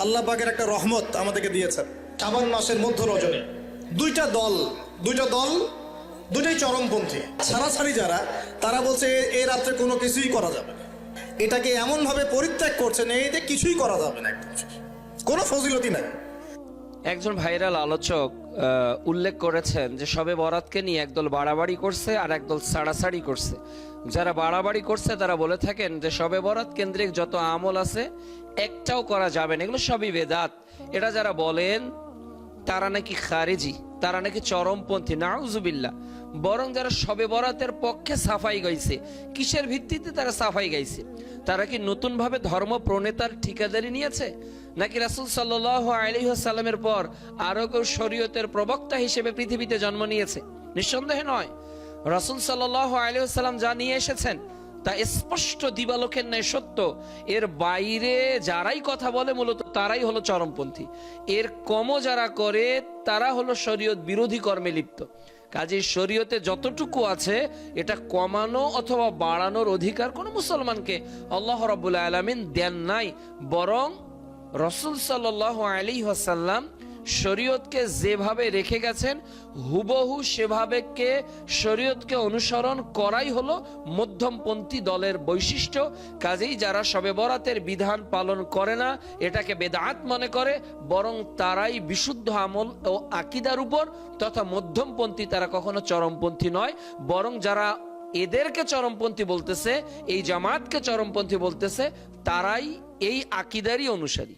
আল্লাহ পাকের একটা রহমত আমাদেরকে দিয়েছেন। শাবান মাসের মধ্য রজনী। দুইটা দল দুইটা দল দুটাই চরমপন্থী। ছাড়াছাড়ি যারা, তারা বলছে এই রাত্রে কোনো কিছুই করা যাবে না। এটাকে এমনভাবে পরিত্যাগ করছেন যে কিছুই করা যাবে না একদম কোনো ফজিলতি নাই। একজন ভাইরাল আলোচক উল্লেখ করেছেন যে সবে বরাতকে নিয়ে একদল বাড়াবাড়ি করছে আর একদল সাড়াসাড়ি করছে। যারা বাড়াবাড়ি করছে, তারা বলে থাকেন যে সবে বরাত কেন্দ্রিক যত আমল আছে, একটাও করা যাবে না। এগুলো সবই বেদাত। এটা যারা বলেন তারা নাকি খারেজি, তারা নাকি চরমপন্থী নাউজুবিল্লা বরং যারা সবে বরাতের পক্ষে সাফাই গাইছে, কিসের ভিত্তিতে তারা সাফাই গাইছে? তারা কি নতুনভাবে ধর্ম প্রণেতার ঠিকাদারি নিয়েছে? নাকি রাসুল সাল্লাহ আলিহাসাল্লামের পর আরও কেউ শরীয়তের প্রবক্তা হিসেবে পৃথিবীতে জন্ম নিয়েছে? নিঃসন্দেহে নয়। রাসুল সাল্লাহ আলিহাসাল্লাম যা নিয়ে এসেছেন তা স্পষ্ট দিবালোকের ন্যায় সত্য। এর বাইরে যারাই কথা বলে, মূলত তারাই হলো চরমপন্থী। এর কমও যারা করে, তারা হলো শরীয়ত বিরোধী কর্মে লিপ্ত। কাজে শরীয়তে যতটুকু আছে, এটা কমানো অথবা বাড়ানোর অধিকার কোনো মুসলমানকে আল্লাহ রব্বুল আলমিন দেন নাই। বরং রসুল সাল্লাহ আলী হাসাল্লাম শরীয়তকে যেভাবে রেখে গেছেন, হুবহু সেভাবে কে শরীয়তকে অনুসরণ করাই হলো মধ্যমপন্থী দলের বৈশিষ্ট্য। কাজেই যারা সবে বরাতের বিধান পালন করে না, এটাকে বেদাত মনে করে, বরং তারাই বিশুদ্ধ আমল ও আকিদার উপর, তথা মধ্যমপন্থী তারা কখনো চরমপন্থী নয়, বরং যারা এদেরকে চরমপন্থী বলতেছে, এই জামাতকে চরমপন্থী বলতেছে, তারাই এই আকিদারই অনুসারী।